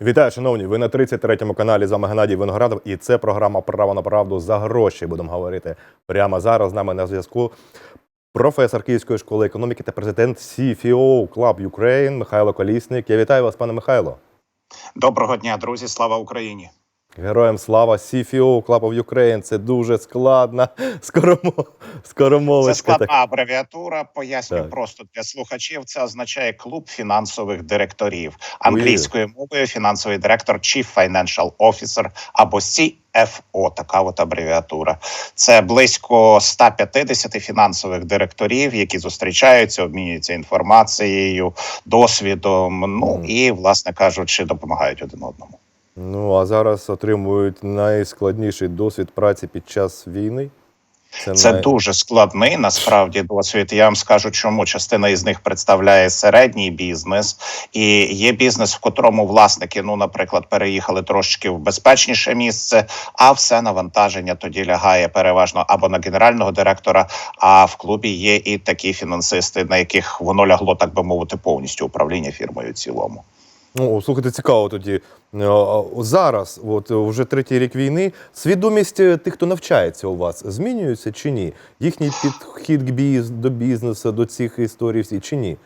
Вітаю, шановні! Ви на 33-му каналі з вами Геннадій Виноградов, і це програма Право на правду за гроші. Будемо говорити прямо зараз. З нами на зв'язку професор Київської школи економіки та президент CFO Club Ukraine Михайло Колісник. Я вітаю вас, пане Михайло. Доброго дня, друзі! Слава Україні! Героям слава CFO Club of Ukraine. Це дуже складна скоромо... Це складна абревіатура. Поясню Так. просто для слухачів. Це означає клуб фінансових директорів англійською мовою. Фінансовий директор, Chief Financial Officer або CFO, Така от абревіатура. Це близько 150 фінансових директорів, які зустрічаються, обмінюються інформацією, досвідом. Ну Мгм. і, власне кажучи, допомагають один одному. Ну а зараз отримують найскладніший досвід праці під час війни. Це най- дуже складний насправді досвід. Я вам скажу, чому частина із них представляє середній бізнес, і є бізнес, в котрому власники, ну, наприклад, переїхали трошечки в безпечніше місце, а все навантаження тоді лягає переважно або на генерального директора. А в клубі є і такі фінансисти, на яких воно лягло, так би мовити, повністю управління фірмою в цілому. Ну, слухайте, цікаво тоді. Е, Зараз, от вже третій рік війни, свідомість е, тих, хто навчається у вас, змінюється чи ні? Їхній підхід до бізнесу, до цих історій всі чи ні?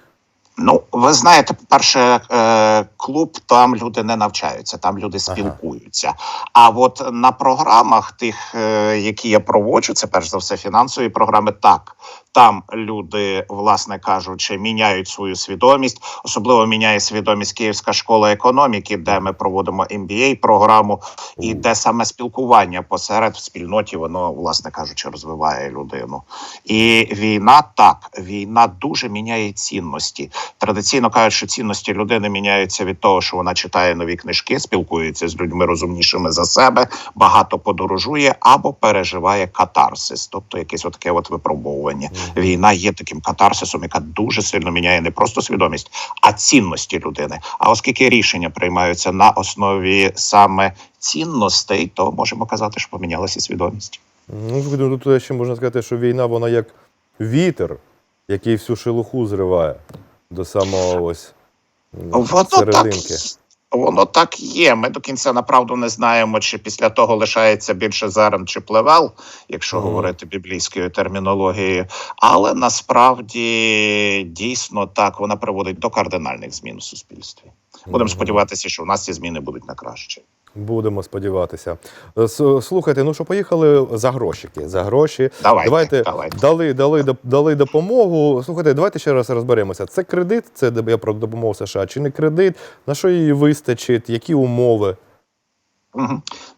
Ну, ви знаєте, по-перше, е, клуб там люди не навчаються, там люди спілкуються. А от на програмах, тих, е, які я проводжу, це перш за все фінансові програми, так. Там люди, власне кажучи, міняють свою свідомість. Особливо міняє свідомість Київська школа економіки, де ми проводимо MBA програму, і де саме спілкування посеред в спільноті, воно, власне кажучи, розвиває людину. І війна так, війна дуже міняє цінності. Традиційно кажуть, що цінності людини міняються від того, що вона читає нові книжки, спілкується з людьми розумнішими за себе, багато подорожує або переживає катарсис, тобто якесь от таке от випробовування. Війна є таким катарсисом, яка дуже сильно міняє не просто свідомість, а цінності людини. А оскільки рішення приймаються на основі саме цінностей, то можемо казати, що помінялася свідомість. Ну, тут ще можна сказати, що війна вона як вітер, який всю шелуху зриває до самого ось воно Воно так, воно так є. Ми до кінця направду не знаємо, чи після того лишається більше зерен чи плевел, якщо mm. говорити біблійською термінологією. Але насправді дійсно так вона приводить до кардинальних змін у суспільстві. Будемо сподіватися, що в нас ці зміни будуть на краще. Будемо сподіватися. Слухайте, ну що поїхали за грошики. За гроші. Давайте, давайте, давайте. Дали, дали, дали допомогу. Слухайте, давайте ще раз розберемося. Це кредит, це я про допомогу США, чи не кредит? На що її вистачить? Які умови?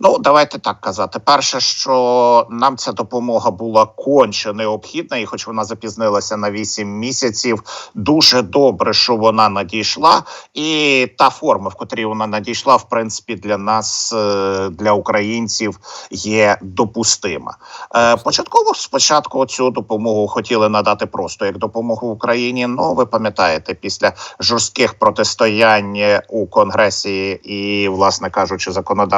Ну, давайте так казати. Перше, що нам ця допомога була конче необхідна, і хоч вона запізнилася на 8 місяців, дуже добре, що вона надійшла, і та форма, в котрій вона надійшла, в принципі, для нас, е, для українців, є допустима. Е, Початково спочатку цю допомогу хотіли надати просто як допомогу Україні. Ну, ви пам'ятаєте, після жорстких протистоянь у Конгресі і, власне кажучи,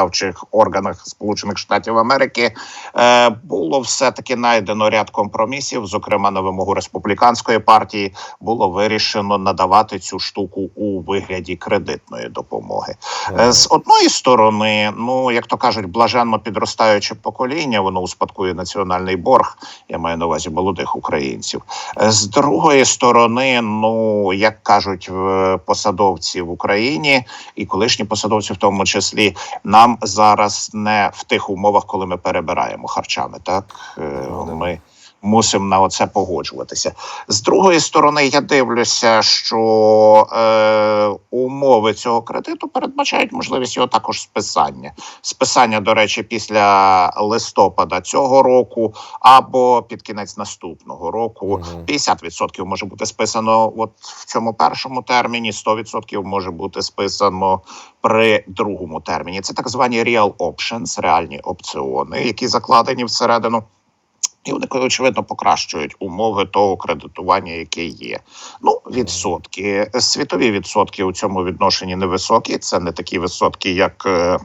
законодавчих органах Сполучених Штатів Америки е, було все таки знайдено ряд компромісів. Зокрема, на вимогу республіканської партії було вирішено надавати цю штуку у вигляді кредитної допомоги. Е, З одної сторони, ну як то кажуть, блаженно підростаюче покоління, воно успадкує національний борг. Я маю на увазі молодих українців. Е, З другої сторони, ну як кажуть посадовці в Україні і колишні посадовці, в тому числі, нам зараз не в тих умовах, коли ми перебираємо харчами. Так Е, Ну, ми. Мусимо на оце погоджуватися. З другої сторони, я дивлюся, що е, умови цього кредиту передбачають можливість його також списання. Списання, до речі, після листопада цього року або під кінець наступного року. Мгм. 50% може бути списано от в цьому першому терміні, 100% може бути списано при другому терміні. Це так звані real options, реальні опціони, які закладені всередину. І вони очевидно покращують умови того кредитування, яке є. Ну, відсотки світові відсотки у цьому відношенні невисокі. Це не такі високі, як е,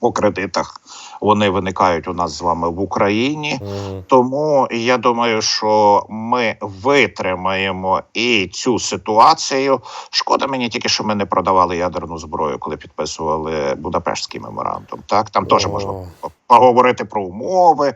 по кредитах. Вони виникають у нас з вами в Україні. Тому я думаю, що ми витримаємо і цю ситуацію. Шкода мені тільки, що ми не продавали ядерну зброю, коли підписували Будапештський меморандум. Так там теж можна поговорити про умови,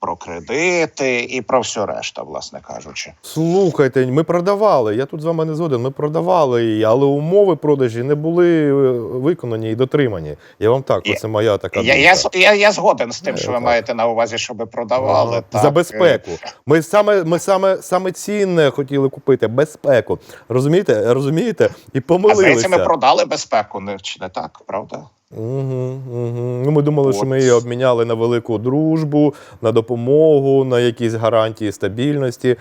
про кредити і про все решта, власне кажучи. Слухайте, ми продавали. Я тут з вами не згоден. Ми продавали її, але умови продажі не були е, виконані і дотримані. Я вам так, це моя така Я, я, я, я згоден з тим, Е, що ви так. маєте на увазі, що ви продавали. Ага. Так, За е, безпеку. Ми саме, ми саме, саме цінне хотіли купити безпеку. Розумієте? Розумієте? І А здається, ми продали безпеку, не чи не так, правда? Угу, угу. Ну, ми думали, що ми її обміняли на велику дружбу, на допомогу, на якісь гарантії стабільності.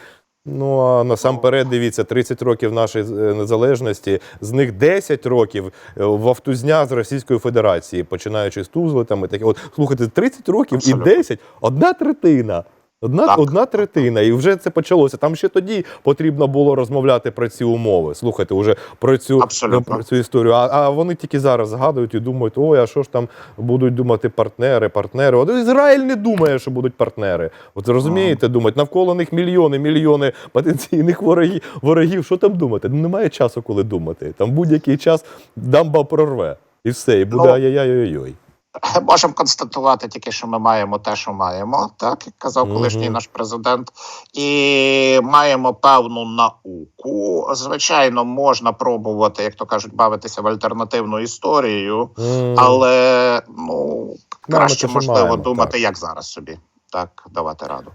Ну а насамперед, дивіться, 30 років нашої е, незалежності, з них 10 років е, вовтузня з Російської Федерації, починаючи з Тузли там і таке. От слухайте, 30 років Абсолютно. і 10 – одна третина. Одна, Так. одна третина, і вже це почалося. Там ще тоді потрібно було розмовляти про ці умови. Слухайте, уже про цю, Абсолютно. про цю історію. А, а вони тільки зараз згадують і думають, ой, а що ж там будуть думати партнери, партнери. От Ізраїль не думає, що будуть партнери. От розумієте, думають, навколо них мільйони, мільйони потенційних ворогів. ворогів. Що там думати? Ну немає часу, коли думати. Там будь-який час дамба прорве. І все, і буде Ну, ай-яй-яй-яй. Можемо констатувати тільки, що ми маємо те, що маємо, так як казав колишній наш президент, і маємо певну науку. Звичайно, можна пробувати, як то кажуть, бавитися в альтернативну історію, але ну краще можливо думати, як зараз собі так давати раду.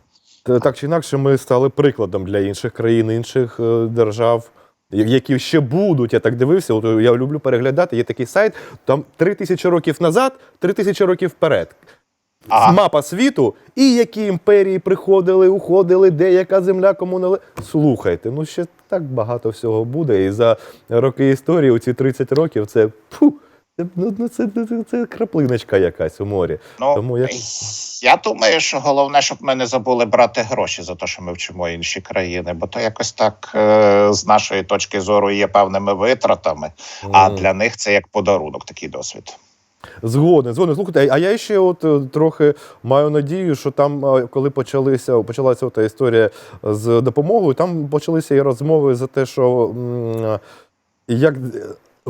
Так чи інакше, ми стали прикладом для інших країн, інших е, держав, які ще будуть. Я так дивився. От я люблю переглядати. Є такий сайт, там три тисячі років назад, три тисячі років вперед. Ага. Мапа світу, і які імперії приходили, уходили, де яка земля кому не Слухайте, ну ще так багато всього буде. І за роки історії, оці 30 років, це фу, ну, ну, це, це, це краплиночка якась у морі. Ну Тому я- я думаю, що головне, щоб ми не забули брати гроші за те, що ми вчимо інші країни, бо то якось так е, з нашої точки зору є певними витратами. А для них це як подарунок, такий досвід. Згоден, згоден. Слухайте, а я ще от е, трохи маю надію, що там, е, коли почалися, почалася та історія з допомогою, там почалися і розмови за те, що як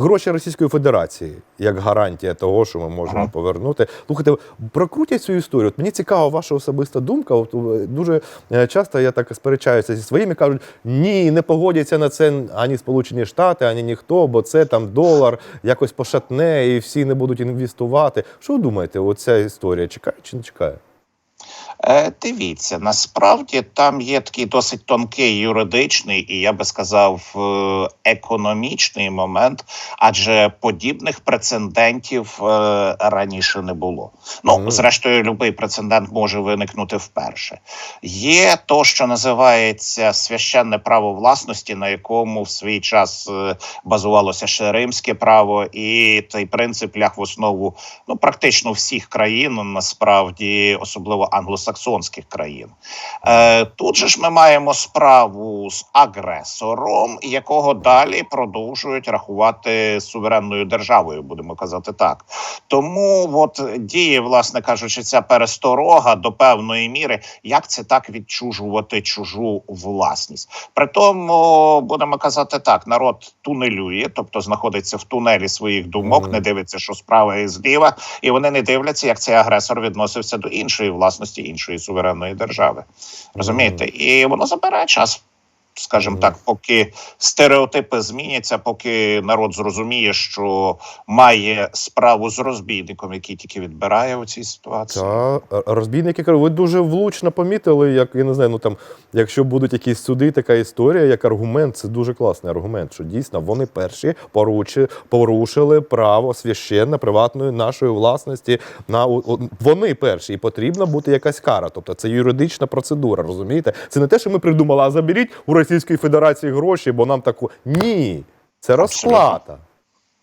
гроші Російської Федерації як гарантія того, що ми можемо Ага. повернути. Слухайте, прокрутять цю історію. От мені цікава ваша особиста думка. От е, дуже е, часто я так сперечаюся зі своїми, кажуть, ні, не погодяться на це ані Сполучені Штати, ані ніхто, бо це там долар якось пошатне і всі не будуть інвестувати. Що ви думаєте, оця історія чекає чи не чекає? Е, дивіться, насправді там є такий досить тонкий юридичний і я би сказав е, економічний момент, адже подібних прецедентів е, раніше не було. Ну, зрештою, будь-який прецедент може виникнути вперше. Є то, що називається священне право власності, на якому в свій час базувалося ще римське право, і цей принцип ляг в основу ну практично всіх країн, насправді, особливо англосаксонських країн. Е, тут же ж ми маємо справу з агресором, якого далі продовжують рахувати суверенною державою, будемо казати так. Тому от діє, власне кажучи, ця пересторога до певної міри, як це так відчужувати чужу власність. При тому будемо казати так: народ тунелює, тобто знаходиться в тунелі своїх думок, не дивиться, що справа і зліва, і вони не дивляться, як цей агресор відносився до іншої власності іншої суверенної держави. Розумієте, і воно забирає час. Скажімо так, поки стереотипи зміняться, поки народ зрозуміє, що має справу з розбійником, який тільки відбирає у цій ситуації. Та е, розбійники ви дуже влучно помітили, як я не знаю, ну там, якщо будуть якісь суди, така історія, як аргумент, це дуже класний аргумент, що дійсно вони перші поручи, порушили право священне приватної нашої власності. На о- вони перші, і потрібна бути якась кара. Тобто це юридична процедура, розумієте? Це не те, що ми придумали, а заберіть у Російської Федерації гроші, бо нам таку ні, це розплата.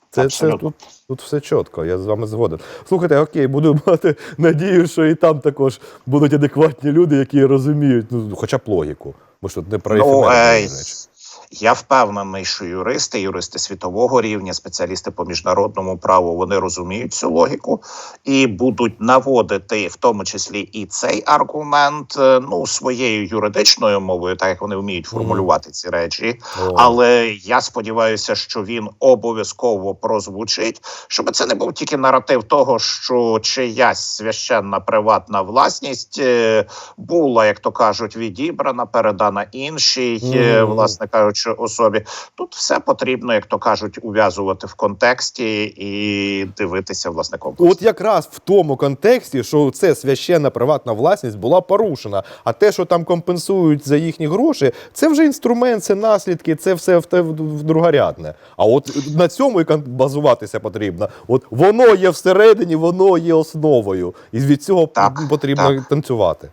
Це, це тут, тут все чітко, я з вами згоден. Слухайте, окей, буду мати надію, що і там також будуть адекватні люди, які розуміють, ну, хоча б логіку. Ми ж тут не про Ну, ефемерне, е, Євгенович. Я впевнений, що юристи, юристи світового рівня, спеціалісти по міжнародному праву, вони розуміють цю логіку і будуть наводити в тому числі і цей аргумент е, ну своєю юридичною мовою, так як вони вміють формулювати ці речі. Але я сподіваюся, що він обов'язково прозвучить, щоб це не був тільки наратив того, що чиясь священна приватна власність е, була, як то кажуть, відібрана, передана іншій, е, власне кажучи, особі. Тут все потрібно, як то кажуть, ув'язувати в контексті і дивитися власне комплексно. От якраз в тому контексті, що це священна приватна власність була порушена. А те, що там компенсують за їхні гроші, це вже інструмент, це наслідки, це все в, те- в другорядне. А от на цьому і базуватися потрібно. От воно є всередині, воно є основою. І від цього Так, потрібно так. танцювати.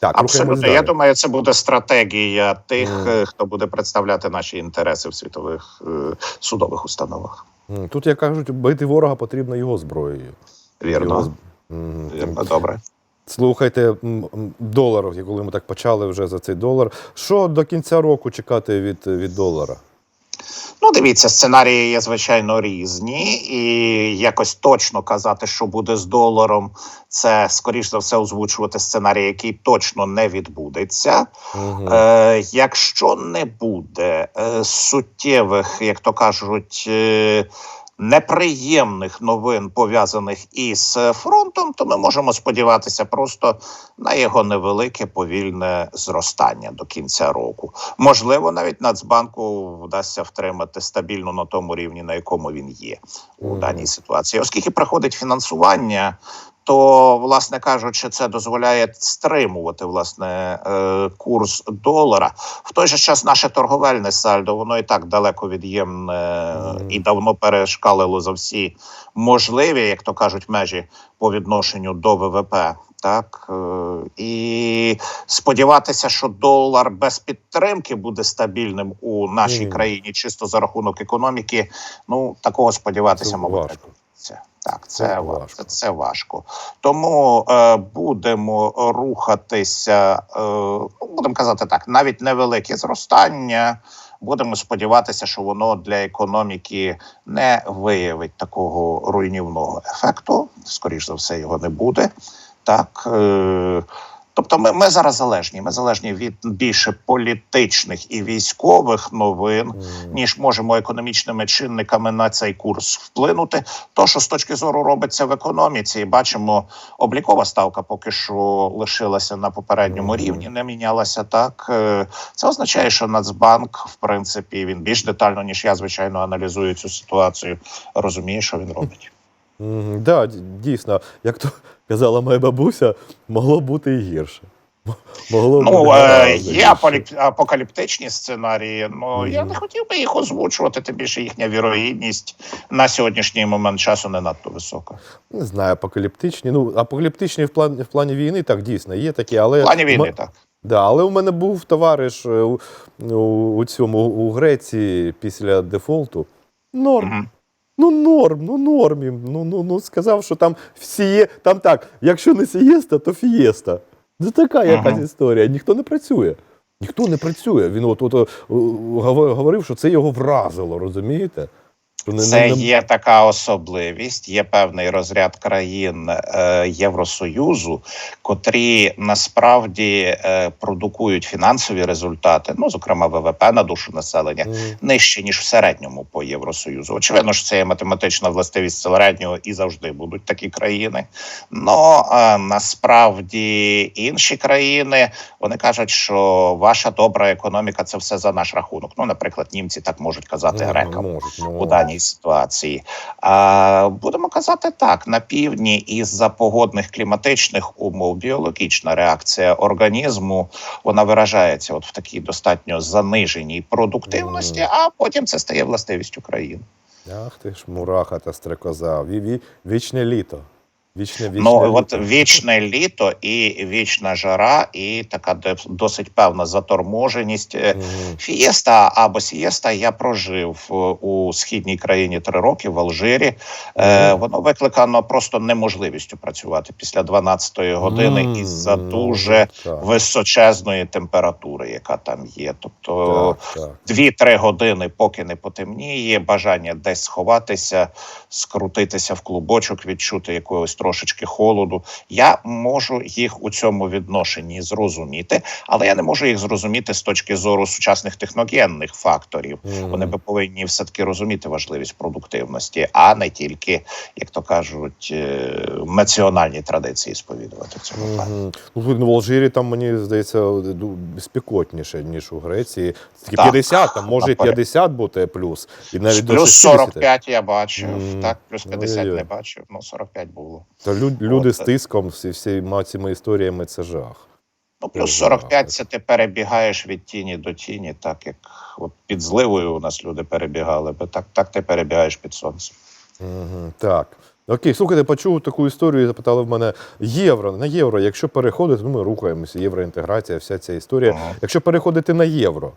Так, Абсолютно, я думаю, це буде стратегія тих, е, хто буде представляти наші інтереси в світових е, судових установах. Тут, як кажуть, бити ворога потрібно його зброєю. Вірно, його... Вірно, добре. Слухайте, долар, коли ми так почали вже за цей долар. Що до кінця року чекати від, від долара? Ну, дивіться, сценарії є звичайно різні, і якось точно казати, що буде з доларом, це скоріш за все озвучувати сценарій, який точно не відбудеться. Угу. Е, якщо не буде е, суттєвих, як то кажуть, е, неприємних новин пов'язаних із е, фронтом, то ми можемо сподіватися просто на його невелике повільне зростання до кінця року. Можливо, навіть Нацбанку вдасться втримати стабільно на тому рівні, на якому він є у даній ситуації, оскільки приходить фінансування. То, власне кажучи, це дозволяє стримувати власне е, курс долара. В той же час наше торговельне сальдо воно і так далеко від'ємне і давно перешкалило за всі можливі, як то кажуть, межі по відношенню до ВВП. Так е, і сподіватися, що долар без підтримки буде стабільним у нашій Ні. країні, чисто за рахунок економіки. Ну такого сподіватися, мабуть, це так, Це це, важко. це важко. Тому е, будемо рухатися, е, ну, будемо казати так, навіть невелике зростання. Будемо сподіватися, що воно для економіки не виявить такого руйнівного ефекту. Скоріше за все, його не буде. Так. Е, Тобто, ми, ми зараз залежні. Ми залежні від більше політичних і військових новин, ніж можемо економічними чинниками на цей курс вплинути. То, що з точки зору робиться в економіці, бачимо, облікова ставка поки що лишилася на попередньому рівні, не мінялася так. Е, Це означає, що Нацбанк, в принципі, він більш детально ніж я, звичайно, аналізує цю ситуацію, розуміє, що він робить. Да, дійсно, як то казала моя бабуся, могло бути і гірше. Могло Ну бути е, є гірше. апокаліптичні сценарії. Ну я не хотів би їх озвучувати. Тим більше їхня вірогідність на сьогоднішній момент часу не надто висока. Не знаю, апокаліптичні. Ну, апокаліптичні в плані, в плані війни, так, дійсно, є такі, але. В плані війни м- так. Да, але у мене був товариш е, у, у, у цьому у Греції після дефолту. Норм. Мгм. Ну, норм, ну норм. їм. Ну, ну, ну сказав, що там всі є. Там так, якщо не сієста, то фієста. Це така якась Ага. історія. Ніхто не працює. Ніхто не працює. Він от, от, от говор- говорив, що це його вразило, розумієте? Це є така особливість. Є певний розряд країн е, Євросоюзу, котрі насправді е, продукують фінансові результати, ну зокрема ВВП на душу населення, нижче ніж в середньому по Євросоюзу. Очевидно, що це є математична властивість середнього і завжди будуть такі країни. Но е, насправді інші країни вони кажуть, що ваша добра економіка це все за наш рахунок. Ну, наприклад, німці так можуть казати грекам Можуть, у можуть. Даній ситуації. А, будемо казати так: на півдні із-за погодних кліматичних умов біологічна реакція організму вона виражається от в такій достатньо заниженій продуктивності, а потім це стає властивістю країн. Ах ти ж мураха та стрекоза. Ві, ві, вічне літо. Вічне, вічне Ну от вічне літо і вічна жара, і така досить певна заторможеність. Мгм. Фієста або сієста я прожив е, у східній країні три роки в Алжирі. Е, воно викликано просто неможливістю працювати після 12-ї години М, із-за ну, дуже так, височезної температури, яка там є. Тобто так, так. дві-три години, поки не потемніє, бажання десь сховатися, скрутитися в клубочок, відчути якогось трошечки холоду. Я можу їх у цьому відношенні зрозуміти, але я не можу їх зрозуміти з точки зору сучасних техногенних факторів. Мгм. Вони би повинні все таки розуміти важливість продуктивності, а не тільки, як то кажуть, е, національні традиції сповідувати в цьому плані. Мгм. Ну, в Алжирі там мені здається спекотніше, ніж у Греції. Такі Так, 50, там може наперед. 50 бути плюс. І навіть Плюс 60. 45 я бачив, Мгм. так, плюс 50 Ой-ой-ой. не бачив, ну 45 було. Та люд, люди От, з тиском, всі, всіма цими історіями це жах. Ну, плюс Ага, 45 це ти перебігаєш від тіні до тіні, так як от під зливою у нас люди перебігали, бо так, так ти перебігаєш під сонцем. Угу, так. Окей, слухайте, почув таку історію, запитали в мене євро. На євро, якщо переходити, ну ми рухаємося, євроінтеграція, вся ця історія. Ага. Якщо переходити на євро,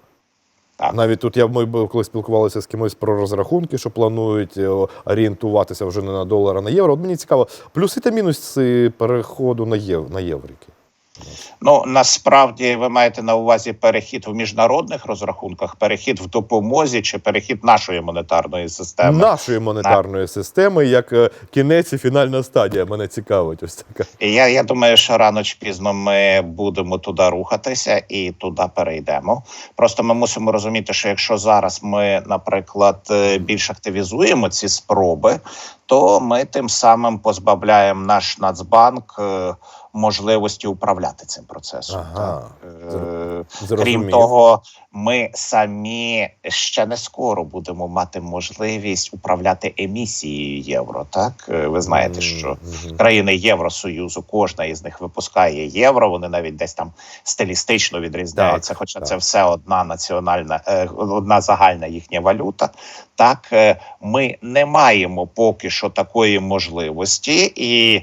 Так. навіть тут я ми коли спілкувалися з кимось про розрахунки, що планують е, орієнтуватися вже не на долар, а на євро. От мені цікаво, плюси та мінуси переходу на єв на єврики. Ну насправді ви маєте на увазі перехід в міжнародних розрахунках, перехід в допомозі чи перехід нашої монетарної системи. Нашої монетарної системи, як е, кінець і фінальна стадія. Мене цікавить. Ось така. Я, я думаю, що рано чи пізно ми будемо туди рухатися і туди перейдемо. Просто ми мусимо розуміти, що якщо зараз ми, наприклад, е, більш активізуємо ці спроби, то ми тим самим позбавляємо наш Нацбанк е, можливості управляти цим процесом. Ага. Так? Е, Крім того, ми самі ще не скоро будемо мати можливість управляти емісією євро. Так Е, ви знаєте, що Мгм. країни Євросоюзу, кожна із них випускає євро. Вони навіть десь там стилістично відрізняються, Так, хоча так. це все одна національна, е, одна загальна їхня валюта. Так ми не маємо поки що такої можливості і.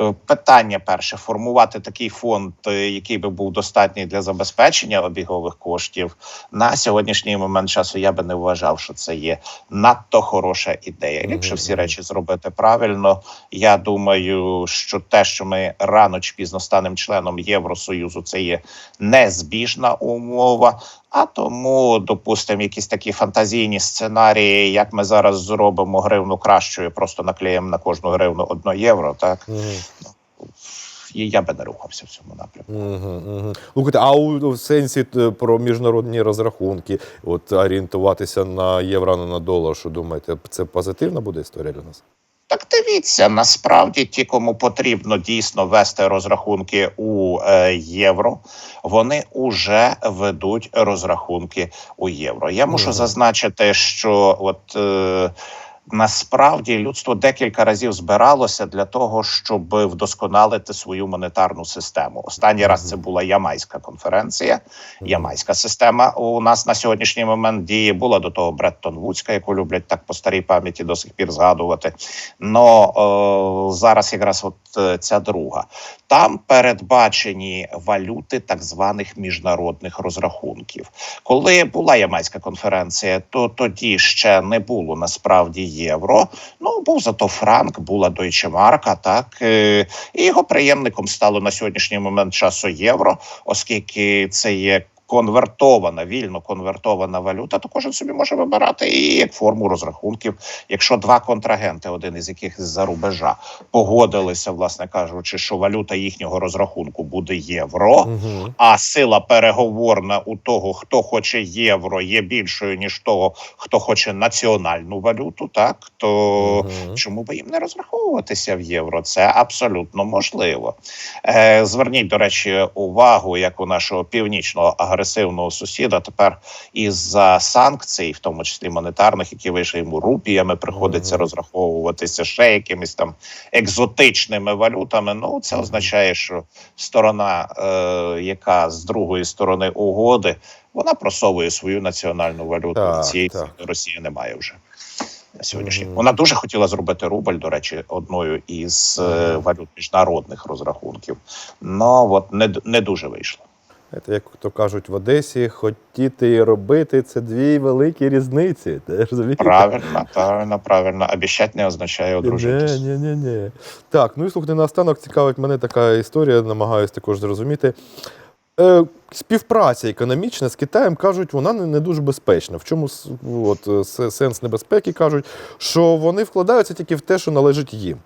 Е, Питання перше формувати такий фонд, е, який би був достатній для забезпечення обігових коштів на сьогоднішній момент часу. Я би не вважав, що це є надто хороша ідея. Ліпше всі речі зробити правильно. Я думаю, що те, що ми рано чи пізно станемо членом Євросоюзу, це є незбіжна умова. А тому, допустимо, якісь такі фантазійні сценарії, як ми зараз зробимо гривну кращою, просто наклеїмо на кожну гривну одно євро. Так Мгм. і я би не рухався в цьому напрямку. Угу, угу. Слухайте, а у, в сенсі е, про міжнародні розрахунки, от орієнтуватися на євро, а не на долар, що думаєте, це позитивна буде історія для нас? Так дивіться, насправді ті, кому потрібно дійсно вести розрахунки у е, євро, вони вже ведуть розрахунки у євро. Я мушу зазначити, що от. Е, Насправді людство декілька разів збиралося для того, щоб вдосконалити свою монетарну систему. Останній раз це була Ямайська конференція. Ямайська система у нас на сьогоднішній момент діє. Була до того Бреттон Вудська, яку люблять так по старій пам'яті до сих пір згадувати. Но о, зараз якраз от е, ця друга. Там передбачені валюти так званих міжнародних розрахунків. Коли була Ямайська конференція, то тоді ще не було насправді євро. Ну був зато франк, була Deutsche марка. так е, і його приємником стало на сьогоднішній момент часу євро, оскільки це є. Конвертована, вільно конвертована валюта, то кожен собі може вибирати і як форму розрахунків. Якщо два контрагенти, один із яких з-за рубежа, погодилися, власне кажучи, що валюта їхнього розрахунку буде євро, Угу. а сила переговорна у того, хто хоче євро, є більшою ніж того, хто хоче національну валюту, так то чому би їм не розраховуватися в євро? Це абсолютно можливо. Е, зверніть, до речі, увагу, як у нашого північного агресивного сусіда тепер із-за санкцій, в тому числі монетарних, які вийшли йому рупіями, приходиться розраховуватися ще якимись там екзотичними валютами. Ну це означає, що сторона, е, яка з другої сторони угоди, вона просовує свою національну валюту. Так, Цієї так. Росія не має вже. на сьогоднішній. Мгм. Вона дуже хотіла зробити рубль, до речі, одною із Мгм. валют міжнародних розрахунків. Ну от не, не дуже вийшло. Це як то кажуть в Одесі, хотіти і робити це дві великі різниці. Розумієте? Правильно, правильно, правильно. Обіщать не означає одружитись. Ні, ні, ні, ні. Так, ну і слухайте, наостанок цікавить мене така історія, намагаюся також зрозуміти. Е, співпраця економічна з Китаєм кажуть, вона не, дуже безпечна. В чому от, сенс небезпеки? кажуть, що вони вкладаються тільки в те, що належить їм.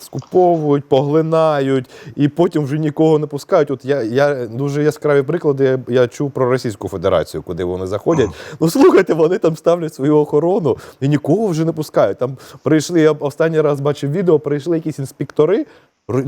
Скуповують, поглинають і потім вже нікого не пускають. От я, я дуже яскраві приклади я, я чув про Російську Федерацію, куди вони заходять. Ну слухайте, вони там ставлять свою охорону і нікого вже не пускають. Там прийшли, я останній раз бачив відео, прийшли якісь інспектори.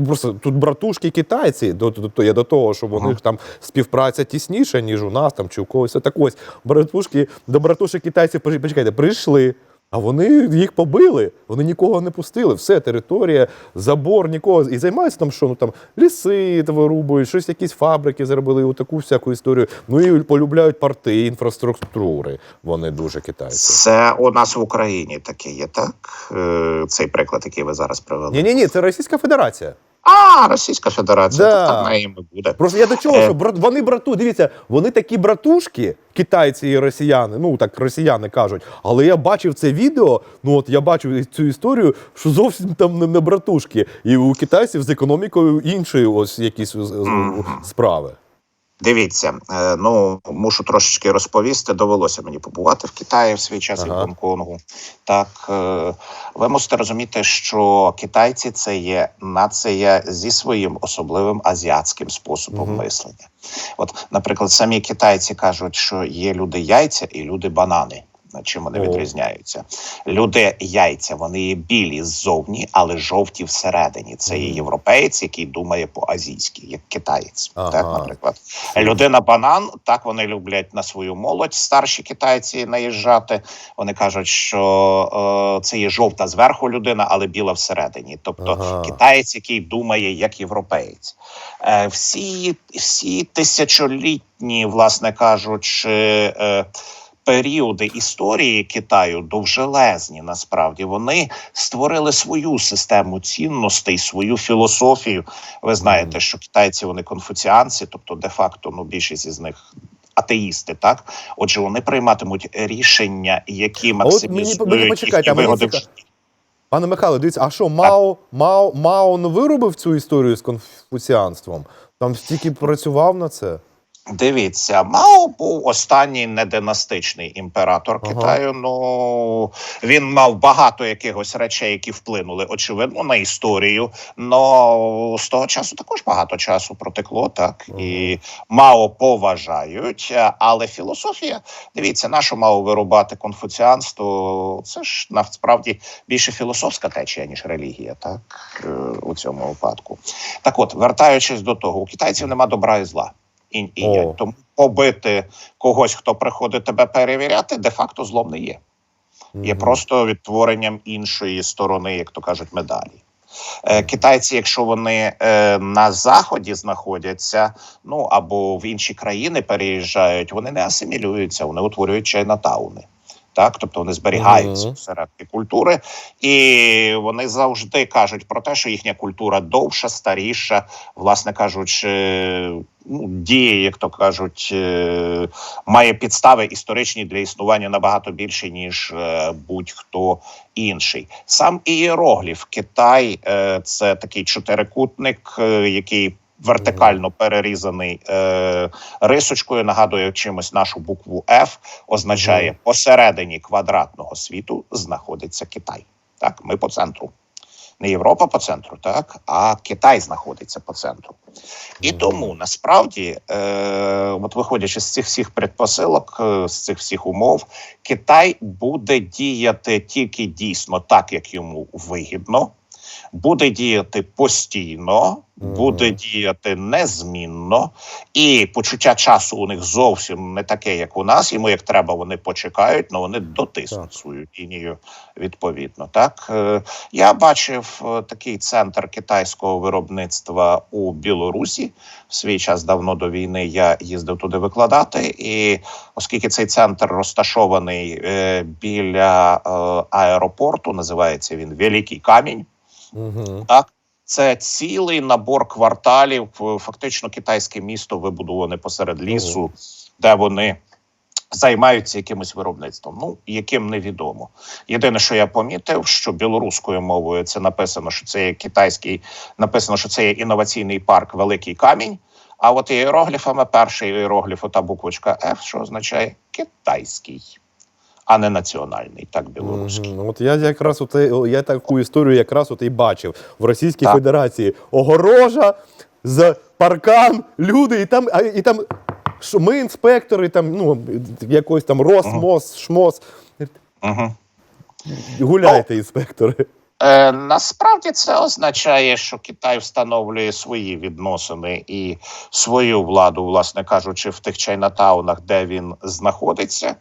Просто тут братушки китайці, до, до, до, я до того, що у них там співпраця тісніша, ніж у нас там чи у когось. Так ось братушки, до братушек китайців почекайте, прийшли. А вони їх побили, вони нікого не пустили. Все, територія, забор, нікого. І займаються там, що ну там ліси вирубують, щось, якісь фабрики зробили, таку всяку історію. Ну і полюбляють порти, інфраструктури. Вони дуже китайці. Це у нас в Україні таке є, так? Е, Цей приклад, який ви зараз привели. Ні, ні, ні, це Російська Федерація. А, Російська Федерація, Да. так їм і буде. Просто я до чого, Е. що брат, вони брату, дивіться, вони такі братушки, китайці і росіяни, ну так росіяни кажуть. Але я бачив це відео, ну от я бачив цю історію, що зовсім там не, не братушки. І у китайців з економікою інші ось якісь з- з- справи. Дивіться, е, ну мушу трошечки розповісти. Довелося мені побувати в Китаї в свій час і в Гонконгу. Так е, ви мусите розуміти, що китайці це є нація зі своїм особливим азіатським способом угу. мислення. От, наприклад, самі китайці кажуть, що є люди яйця і люди банани. Чим вони О. відрізняються? Люди яйця, вони білі ззовні, але жовті всередині. Це є Мгм. європеєць, який думає по-азійськи, як китаєць. Ага. Так, наприклад. Людина банан, так вони люблять на свою молодь, старші китайці наїжджати. Вони кажуть, що е, це є жовта зверху людина, але біла всередині. Тобто Ага. китаєць, який думає як європеєць. Е, всі, всі тисячолітні, власне кажучи, е, періоди історії Китаю довжелезні. Насправді вони створили свою систему цінностей, свою філософію. Ви знаєте, що китайці вони конфуціанці, тобто де-факто ну більшість із них. Атеїсти, так отже, вони прийматимуть рішення, які от мені- максимізують мені почекайте, їхні вигоди. в. Пане Михайло, дивіться, а що Мао, Мао, Мао не виробив цю історію з конфуціанством? Там стільки працював на це? Дивіться, Мао був останній нединастичний імператор Ага. Китаю. Ну він мав багато якихось речей, які вплинули, очевидно, на історію. Но з того часу також багато часу протекло, так і Мао поважають. Але філософія, дивіться, нашу Мао вирубати конфуціанство. Це ж насправді більше філософська течія, ніж релігія, так е, у цьому випадку. Так, от, вертаючись до того, у китайців нема добра і зла. І О. Тому побити когось, хто приходить тебе перевіряти, де-факто злом не є. Є Мгм. просто відтворенням іншої сторони, як то кажуть, медалі. Е, Китайці, якщо вони е, на заході знаходяться, ну або в інші країни переїжджають, вони не асимілюються, вони утворюють чайнатауни. Так, тобто вони зберігаються Мгм. всередині культури, і вони завжди кажуть про те, що їхня культура довша, старіша, власне кажучи, ну, діє, як то кажуть, е, має підстави історичні для існування набагато більше, ніж е, будь-хто інший. Сам ієрогліф Китай е, це такий чотирикутник, який вертикально перерізаний е, рисочкою, нагадує чимось нашу букву F, означає посередині квадратного світу знаходиться Китай. Так, ми по центру. Не Європа по центру, так, а Китай знаходиться по центру. І тому насправді, е, от виходячи з цих всіх предпосилок, е, з цих всіх умов, Китай буде діяти тільки дійсно так, як йому вигідно. Буде діяти постійно, буде діяти незмінно, і почуття часу у них зовсім не таке, як у нас. Йому як треба, вони почекають, але вони дотиснуть свою лінію відповідно. Так Е, я бачив е, такий центр китайського виробництва у Білорусі. В свій час давно до війни я їздив туди викладати, і оскільки цей центр розташований е, біля аеропорту, називається він Великий Камінь. Угу. Так, це цілий набор кварталів. е, Фактично, китайське місто вибудоване посеред лісу, де вони займаються якимось виробництвом. Ну яким невідомо. Єдине, що я помітив, що білоруською мовою це написано, що це є китайський, написано, що це є інноваційний парк Великий Камінь. А от іерогліфами перший іерогліф, ота буквочка F, що означає китайський, а не національний, так білоруський. Мгм. От я якраз оте, я таку історію якраз от і бачив в Російській Так. Федерації. Огорожа з паркан, люди, і там, і там що ми інспектори, там, ну, якось там Росмос, Шмос. Угу. Гуляйте, інспектори. Е, насправді це означає, що Китай встановлює свої відносини і свою владу, власне кажучи, в тих чайнатаунах, де він знаходиться.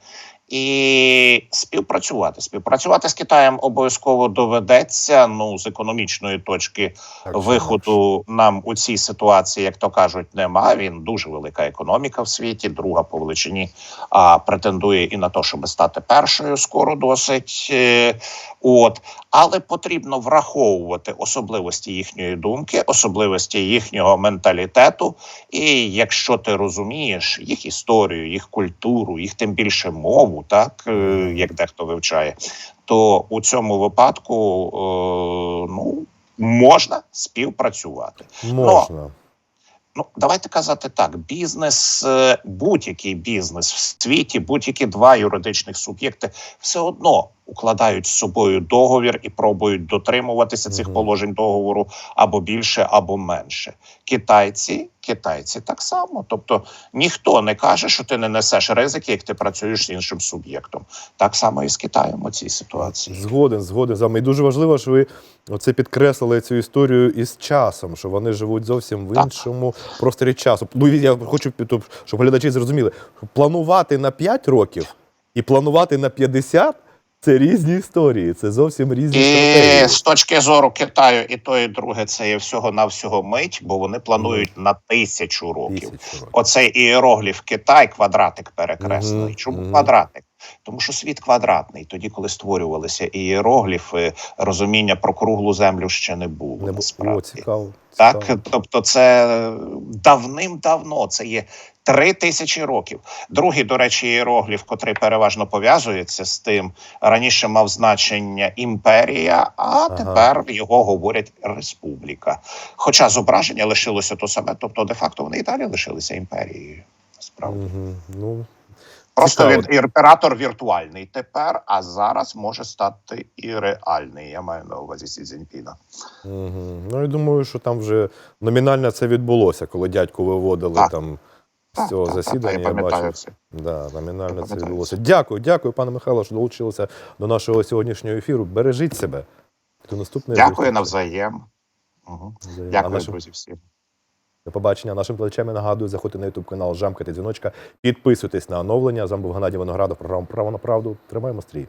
І співпрацювати. Співпрацювати з Китаєм обов'язково доведеться. Ну з економічної точки Так, виходу нам у цій ситуації, як то кажуть, нема. Він дуже велика економіка в світі, друга по величині, а претендує і на те, щоб стати першою скоро досить. Е, От, але потрібно враховувати особливості їхньої думки, особливості їхнього менталітету. І якщо ти розумієш їх історію, їх культуру, їх тим більше мову, так е, як дехто вивчає, то у цьому випадку е, ну можна співпрацювати. Можна. Ну, давайте казати так: бізнес, е, будь-який бізнес в світі, будь-які два юридичних суб'єкти все одно укладають з собою договір і пробують дотримуватися цих положень договору або більше, або менше. Китайці, китайці так само. Тобто ніхто не каже, що ти не несеш ризики, як ти працюєш з іншим суб'єктом. Так само і з Китаєм у цій ситуації. Згоден, згоден з вами. І дуже важливо, що ви оце підкреслили цю історію із часом, що вони живуть зовсім в Так. іншому просторі часу. Ну, я хочу, щоб глядачі зрозуміли, планувати на 5 років і планувати на 50 – це різні історії, це зовсім різні І з точки зору Китаю, і то, і друге, це є всього навсього мить, бо вони планують на тисячу років. Тисячу років. Оцей іерогліф Китай, квадратик перекреслений. Чому квадратик? Тому що світ квадратний. Тоді, коли створювалися іерогліфи, розуміння про круглу землю ще не було. Не бу- О, насправді. цікаво. Так, тобто, це давним-давно це є три тисячі років. Другий, до речі, іерогліф, котрий переважно пов'язується з тим, раніше мав значення імперія, а тепер його говорять республіка. Хоча зображення лишилося то саме, тобто, де-факто вони і далі лишилися імперією. Насправді. Мгм. Ну, Просто він імператор віртуальний тепер, а зараз може стати і реальний. Я маю на увазі Сі Цзіньпіна. Мгм. Ну, я думаю, що там вже номінально це відбулося, коли дядьку виводили Так. там з Так, цього так, так, засідання. я я бачив. це. Да, номінально це відбулося. Дякую, дякую, пане Михайло, що долучилися до нашого сьогоднішнього ефіру. Бережіть себе. До наступної Дякую навзаєм. Угу. Взаєм. А Дякую, друзі, всім. До побачення. Нашим глядачам нагадую, заходьте на YouTube канал, жамкайте дзвіночка, підписуйтесь на оновлення. З вами був Геннадій Виноградов, програма Право на правду. Тримаємо стрій.